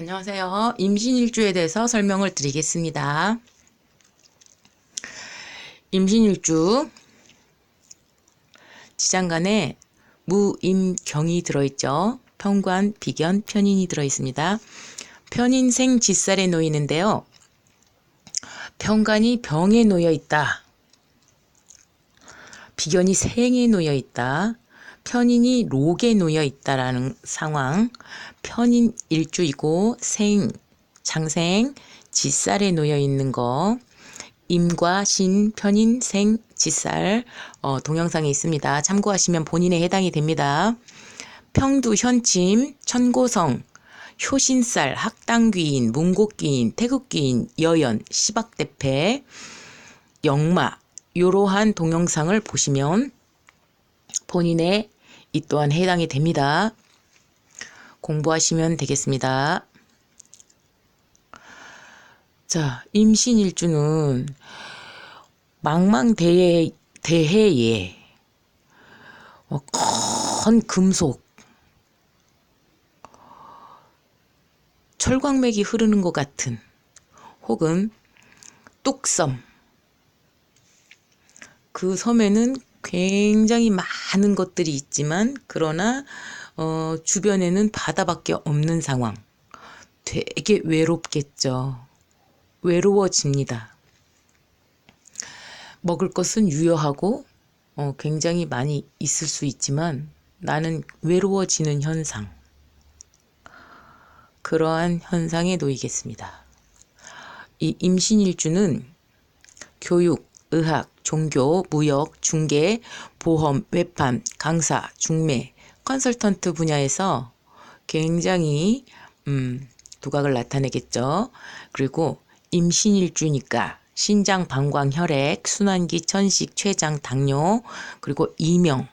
안녕하세요. 임신일주에 대해서 설명을 드리겠습니다. 임신일주 지장간에 무임경이 들어있죠. 편관, 비견, 편인이 들어있습니다. 편인생 짓살에 놓이는데요. 편관이 병에 놓여 있다. 비견이 생에 놓여 있다. 편인이 록에 놓여 있다라는 상황. 편인 일주이고 생, 장생, 짓살에 놓여 있는 거. 임과 신, 편인, 생, 짓살 어, 동영상에 있습니다. 참고하시면 본인에 해당이 됩니다. 평두, 현침, 천고성, 효신살, 학당귀인, 문곡귀인, 태극귀인, 여연, 시박대패, 영마 이러한 동영상을 보시면 본인의 이 또한 해당이 됩니다. 공부하시면 되겠습니다. 자, 임신일주는 망망대해, 대해에 어, 큰 금속, 철광맥이 흐르는 것 같은 혹은 뚝섬, 그 섬에는 굉장히 많은 것들이 있지만 그러나 어, 주변에는 바다밖에 없는 상황. 되게 외롭겠죠. 외로워집니다. 먹을 것은 유효하고 어, 굉장히 많이 있을 수 있지만 나는 외로워지는 현상. 그러한 현상에 놓이겠습니다. 이 임신일주는 교육, 의학, 종교, 무역, 중개, 보험, 외판, 강사, 중매, 컨설턴트 분야에서 굉장히 음, 두각을 나타내겠죠. 그리고 임신일주니까 신장, 방광, 혈액, 순환기, 천식, 췌장, 당뇨, 그리고 이명.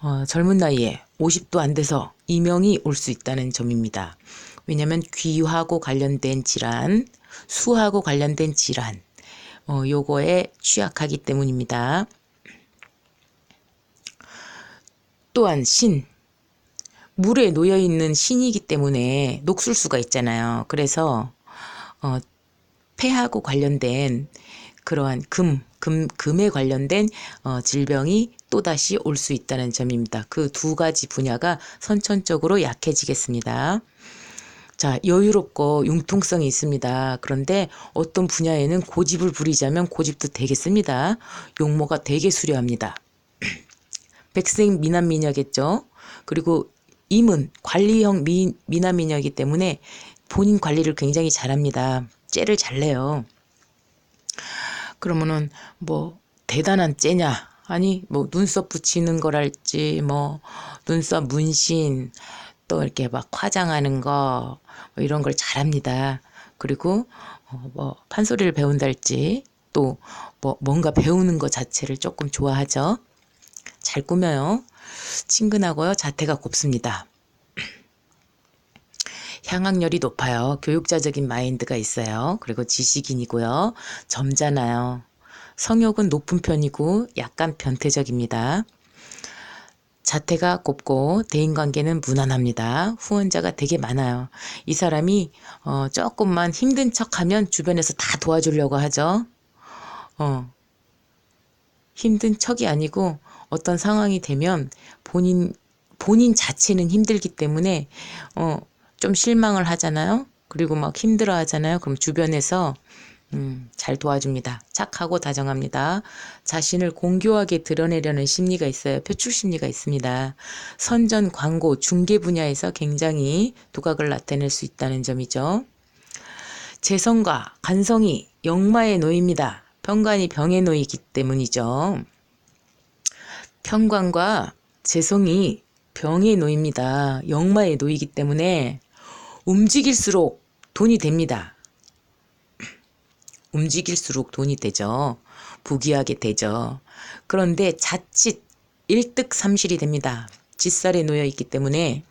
어, 젊은 나이에 50도 안 돼서 이명이 올 수 있다는 점입니다. 왜냐하면 귀하고 관련된 질환, 수하고 관련된 질환, 어, 요거에 취약하기 때문입니다. 또한 신, 물에 놓여 있는 신이기 때문에 녹슬 수가 있잖아요. 그래서 어, 폐하고 관련된 그러한 금, 금, 금에 관련된 어, 질병이 또다시 올 수 있다는 점입니다. 그 두 가지 분야가 선천적으로 약해지겠습니다. 자, 여유롭고 융통성이 있습니다. 그런데 어떤 분야에는 고집을 부리자면 고집도 되겠습니다. 용모가 되게 수려합니다. 백색 미남 미녀겠죠. 그리고 임은 관리형 미, 미남 미녀이기 때문에 본인 관리를 굉장히 잘합니다. 째를 잘 내요. 그러면은 뭐 대단한 째냐? 아니 뭐 눈썹 붙이는 거랄지 뭐 눈썹 문신 또 이렇게 막 화장하는 거 뭐 이런 걸 잘합니다. 그리고 어, 뭐 판소리를 배운달지 또 뭐 뭔가 배우는 것 자체를 조금 좋아하죠. 잘 꾸며요. 친근하고요. 자태가 곱습니다. 향학열이 높아요. 교육자적인 마인드가 있어요. 그리고 지식인이고요. 점잖아요. 성욕은 높은 편이고 약간 변태적입니다. 자태가 곱고 대인관계는 무난합니다. 후원자가 되게 많아요. 이 사람이 어, 조금만 힘든 척하면 주변에서 다 도와주려고 하죠. 어, 힘든 척이 아니고 어떤 상황이 되면 본인 본인 자체는 힘들기 때문에 어, 좀 실망을 하잖아요. 그리고 막 힘들어 하잖아요. 그럼 주변에서 음, 잘 도와줍니다. 착하고 다정합니다. 자신을 공교하게 드러내려는 심리가 있어요. 표출 심리가 있습니다. 선전, 광고, 중개 분야에서 굉장히 두각을 나타낼 수 있다는 점이죠. 재성과 간성이 역마에 놓입니다. 편관이 병에 놓이기 때문이죠. 편관과 재성이 병에 놓입니다. 역마에 놓이기 때문에 움직일수록 돈이 됩니다. 움직일수록 돈이 되죠. 부귀하게 되죠. 그런데 자칫 일득삼실이 됩니다. 짓살에 놓여 있기 때문에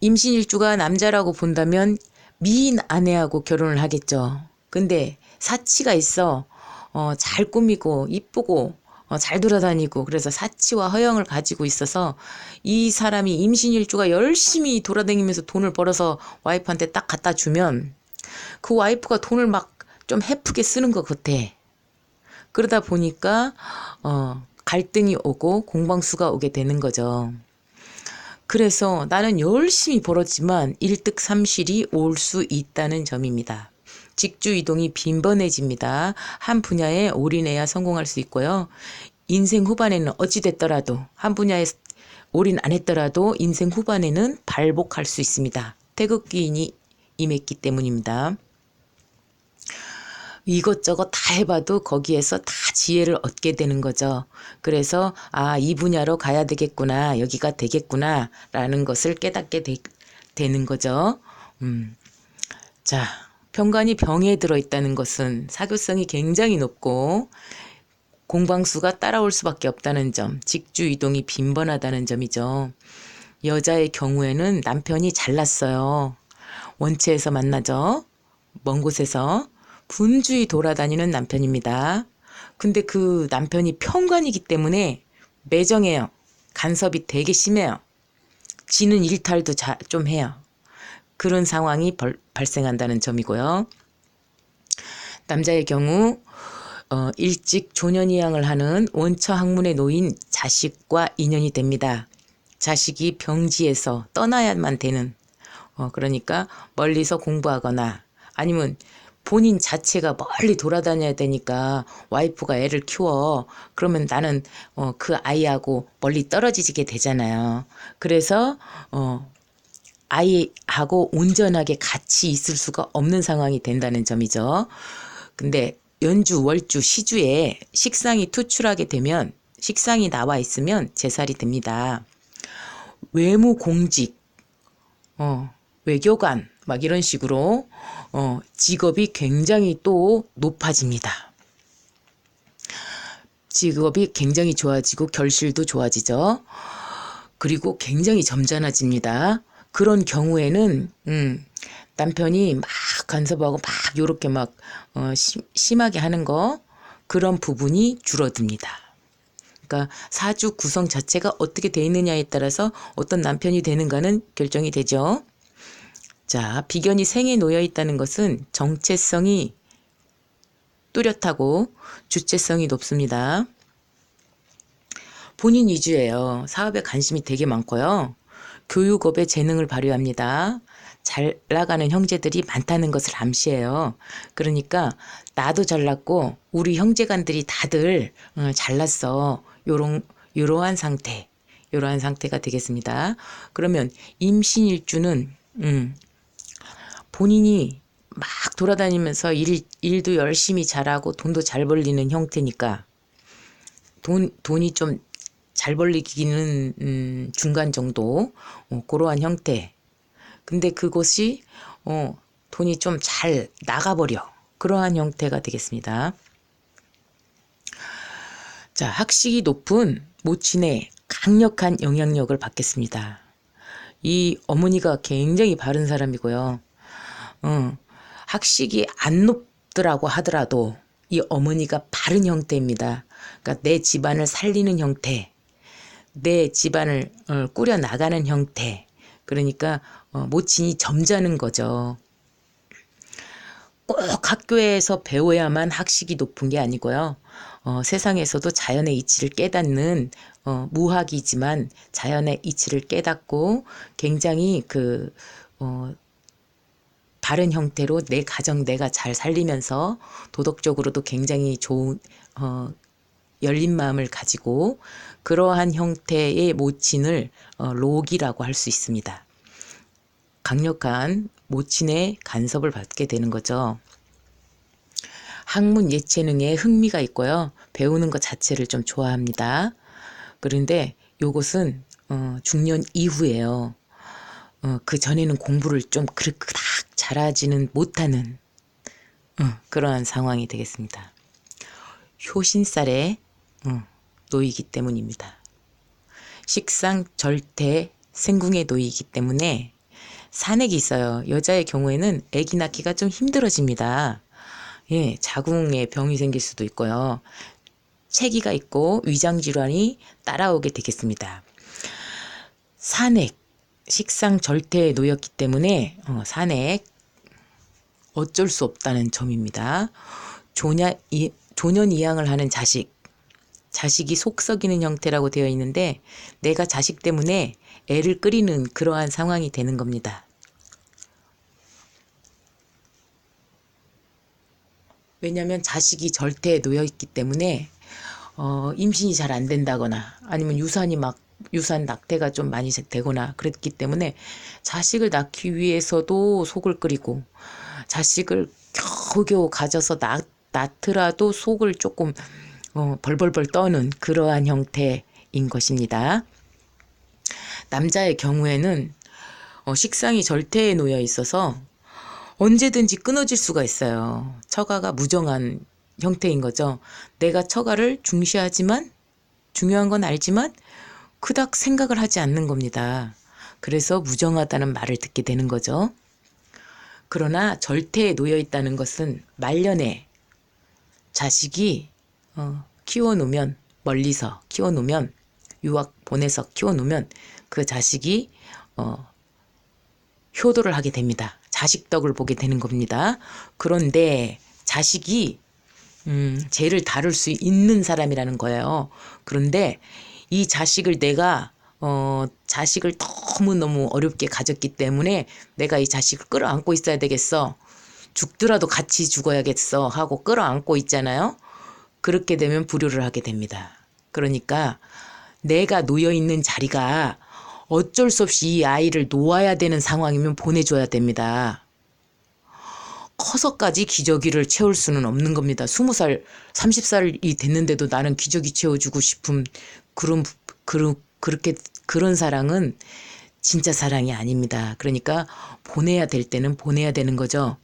임신일주가 남자라고 본다면 미인 아내하고 결혼을 하겠죠. 근데 사치가 있어 어, 잘 꾸미고 이쁘고 어, 잘 돌아다니고 그래서 사치와 허영을 가지고 있어서 이 사람이 임신일주가 열심히 돌아다니면서 돈을 벌어서 와이프한테 딱 갖다 주면 그 와이프가 돈을 막 좀 헤프게 쓰는 것 같아. 그러다 보니까 어, 갈등이 오고 공방수가 오게 되는 거죠. 그래서 나는 열심히 벌었지만 일득삼실이 올 수 있다는 점입니다. 직주 이동이 빈번해집니다. 한 분야에 올인해야 성공할 수 있고요. 인생 후반에는 어찌됐더라도 한 분야에 올인 안 했더라도 인생 후반에는 발복할 수 있습니다. 태극기인이 임했기 때문입니다. 이것저것 다 해봐도 거기에서 다 지혜를 얻게 되는 거죠. 그래서 아, 이 분야로 가야 되겠구나, 여기가 되겠구나, 라는 것을 깨닫게 되, 는 거죠. 음. 자, 병관이 병에 들어있다는 것은 사교성이 굉장히 높고 공방수가 따라올 수밖에 없다는 점, 직주 이동이 빈번하다는 점이죠. 여자의 경우에는 남편이 잘났어요. 원체에서 만나죠. 먼 곳에서. 분주히 돌아다니는 남편입니다. 근데 그 남편이 평관이기 때문에 매정해요. 간섭이 되게 심해요. 지는 일탈도 자, 좀 해요. 그런 상황이 벌, 발생한다는 점이고요. 남자의 경우 어, 일찍 조년이양을 하는 원처 학문에 놓인 자식과 인연이 됩니다. 자식이 병지에서 떠나야만 되는 어, 그러니까 멀리서 공부하거나 아니면 본인 자체가 멀리 돌아다녀야 되니까 와이프가 애를 키워. 그러면 나는 어, 그 아이하고 멀리 떨어지게 되잖아요. 그래서 어, 아이하고 온전하게 같이 있을 수가 없는 상황이 된다는 점이죠. 근데 연주, 월주, 시주에 식상이 투출하게 되면 식상이 나와 있으면 제살이 됩니다. 외무 공직, 어, 외교관, 막 이런 식으로 어, 직업이 굉장히 또 높아집니다. 직업이 굉장히 좋아지고 결실도 좋아지죠. 그리고 굉장히 점잖아집니다. 그런 경우에는 음, 남편이 막 간섭하고 막 요렇게 막 어, 심, 심하게 하는 거 그런 부분이 줄어듭니다. 그러니까 사주 구성 자체가 어떻게 돼 있느냐에 따라서 어떤 남편이 되는가는 결정이 되죠. 자, 비견이 생에 놓여 있다는 것은 정체성이 뚜렷하고 주체성이 높습니다. 본인 위주예요. 사업에 관심이 되게 많고요. 교육업에 재능을 발휘합니다. 잘 나가는 형제들이 많다는 것을 암시해요. 그러니까 나도 잘났고 우리 형제간들이 다들 어, 잘났어. 요런 요러한 상태. 요러한 상태가 되겠습니다. 그러면 임신일주는 음, 본인이 막 돌아다니면서 일, 일도 열심히 잘하고 돈도 잘 벌리는 형태니까 돈, 돈이 좀 잘 벌리기는 음, 중간 정도 어, 그러한 형태. 근데 그곳이 어, 돈이 좀 잘 나가버려. 그러한 형태가 되겠습니다. 자 학식이 높은 모친의 강력한 영향력을 받겠습니다. 이 어머니가 굉장히 바른 사람이고요 어, 학식이 안 높더라고 하더라도 이 어머니가 바른 형태입니다. 그러니까 내 집안을 살리는 형태, 내 집안을 어, 꾸려 나가는 형태. 그러니까 어, 모친이 점잖은 거죠. 꼭 학교에서 배워야만 학식이 높은 게 아니고요. 어, 세상에서도 자연의 이치를 깨닫는 어, 무학이지만 자연의 이치를 깨닫고 굉장히 그 어, 다른 형태로 내 가정 내가 잘 살리면서 도덕적으로도 굉장히 좋은 어, 열린 마음을 가지고 그러한 형태의 모친을 어, 록이라고 할 수 있습니다. 강력한 모친의 간섭을 받게 되는 거죠. 학문 예체능에 흥미가 있고요. 배우는 것 자체를 좀 좋아합니다. 그런데 요것은 어, 중년 이후에요. 어, 그 전에는 공부를 좀 그닥 잘하지는 못하는 어, 그러한 상황이 되겠습니다. 효신살에 어, 놓이기 때문입니다. 식상 절대 생궁에 놓이기 때문에 산액이 있어요. 여자의 경우에는 아기 낳기가 좀 힘들어집니다. 예, 자궁에 병이 생길 수도 있고요. 체기가 있고 위장 질환이 따라오게 되겠습니다. 산액 식상 절대에 놓였기 때문에 어, 산액 어쩔 수 없다는 점입니다. 조냐, 이, 조년 이양을 하는 자식 자식이 속 썩이는 형태라고 되어 있는데 내가 자식 때문에 애를 끓이는 그러한 상황이 되는 겁니다. 왜냐하면 자식이 절대에 놓여 있기 때문에 어, 임신이 잘 안 된다거나 아니면 유산이 막 유산 낙태가 좀 많이 되거나 그랬기 때문에 자식을 낳기 위해서도 속을 끓이고 자식을 겨우겨우 가져서 낳, 낳더라도 속을 조금 어, 벌벌벌 떠는 그러한 형태인 것입니다. 남자의 경우에는 어, 식상이 절대에 놓여 있어서 언제든지 끊어질 수가 있어요. 처가가 무정한 형태인 거죠. 내가 처가를 중시하지만 중요한 건 알지만 그닥 생각을 하지 않는 겁니다. 그래서 무정하다는 말을 듣게 되는 거죠. 그러나 절대에 놓여 있다는 것은 말년에 자식이 어, 키워놓으면 멀리서 키워놓으면 유학 보내서 키워놓으면 그 자식이 어, 효도를 하게 됩니다. 자식 덕을 보게 되는 겁니다. 그런데 자식이 음, 죄를 다룰 수 있는 사람이라는 거예요. 그런데 이 자식을 내가 어, 자식을 너무너무 어렵게 가졌기 때문에 내가 이 자식을 끌어안고 있어야 되겠어. 죽더라도 같이 죽어야겠어 하고 끌어안고 있잖아요. 그렇게 되면 불효를 하게 됩니다. 그러니까 내가 놓여 있는 자리가 어쩔 수 없이 이 아이를 놓아야 되는 상황이면 보내줘야 됩니다. 커서까지 기저귀를 채울 수는 없는 겁니다. 20살, 30살이 됐는데도 나는 기저귀 채워주고 싶은 그런, 그런, 그렇게, 그런 사랑은 진짜 사랑이 아닙니다. 그러니까 보내야 될 때는 보내야 되는 거죠.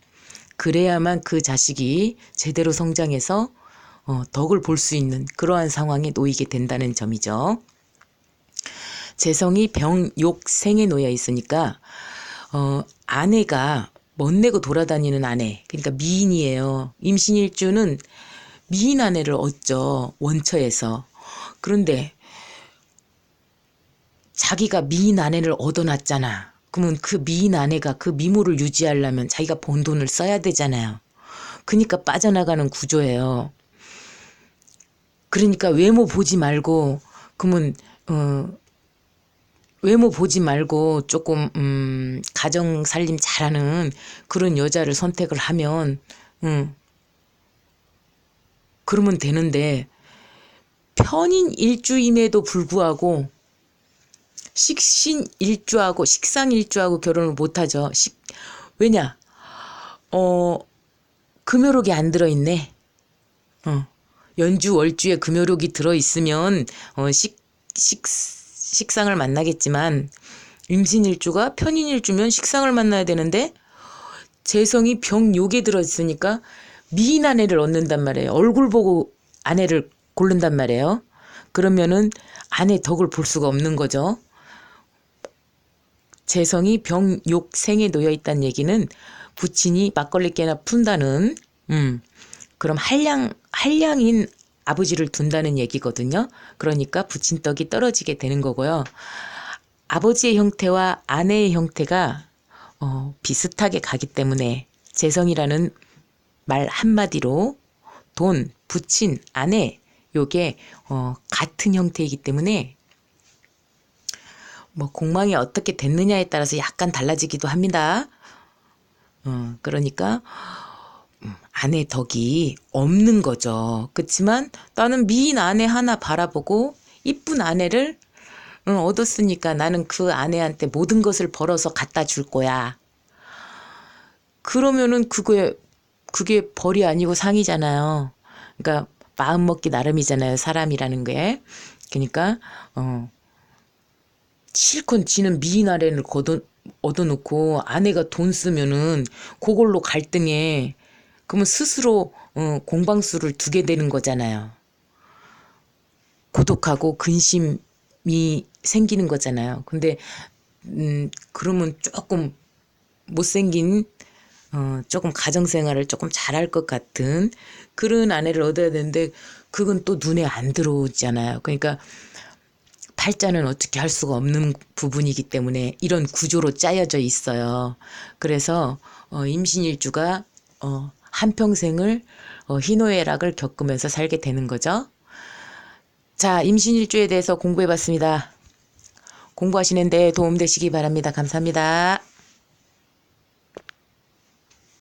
그래야만 그 자식이 제대로 성장해서 어, 덕을 볼 수 있는 그러한 상황에 놓이게 된다는 점이죠. 재성이 병, 욕, 생에 놓여 있으니까 어, 아내가 멋내고 돌아다니는 아내, 그러니까 미인이에요. 임신 일주는 미인 아내를 얻죠. 원처에서. 그런데 자기가 미인 아내를 얻어놨잖아. 그러면 그 미인 아내가 그 미모를 유지하려면 자기가 번 돈을 써야 되잖아요. 그러니까 빠져나가는 구조예요. 그러니까 외모 보지 말고 그러면 어 외모 보지 말고 조금 음 가정 살림 잘하는 그런 여자를 선택을 하면 음 그러면 되는데 편인 일주임에도 불구하고 식신 일주하고 식상 일주하고 결혼을 못하죠. 식 왜냐 어 금요록이 안 들어있네. 어. 연주 월주에 금요록이 들어 있으면 어, 식, 식 식상을 만나겠지만 임신일주가 편인일주면 식상을 만나야 되는데 재성이 병욕에 들어 있으니까 미인 아내를 얻는단 말이에요. 얼굴 보고 아내를 고른단 말이에요. 그러면은 아내 덕을 볼 수가 없는 거죠. 재성이 병욕 생에 놓여 있다는 얘기는 부친이 막걸리 깨나 푼다는 음 그럼 한량 한량인 아버지를 둔다는 얘기거든요. 그러니까 부친떡이 떨어지게 되는 거고요. 아버지의 형태와 아내의 형태가 어, 비슷하게 가기 때문에 재성이라는 말 한마디로 돈, 부친, 아내 요게 어, 같은 형태이기 때문에 뭐 공망이 어떻게 됐느냐에 따라서 약간 달라지기도 합니다. 어, 그러니까 아내 덕이 없는 거죠. 그렇지만 나는 미인 아내 하나 바라보고 이쁜 아내를 얻었으니까 나는 그 아내한테 모든 것을 벌어서 갖다 줄 거야. 그러면은 그게 그게 벌이 아니고 상이잖아요. 그러니까 마음 먹기 나름이잖아요. 사람이라는 게. 그러니까 어 실컷 지는 미인 걷어 얻어놓고 아내가 돈 쓰면은 그걸로 갈등해 그러면 스스로 어, 공방수를 두게 되는 거잖아요. 고독하고 근심이 생기는 거잖아요. 근데 음, 그러면 조금 못생긴 어, 조금 가정생활을 조금 잘할 것 같은 그런 아내를 얻어야 되는데 그건 또 눈에 안 들어오잖아요. 그러니까 팔자는 어떻게 할 수가 없는 부분이기 때문에 이런 구조로 짜여져 있어요. 그래서 어, 임신일주가 어, 한평생을 어, 희노애락을 겪으면서 살게 되는 거죠. 자, 임신일주에 대해서 공부해 봤습니다. 공부하시는데 도움되시기 바랍니다. 감사합니다.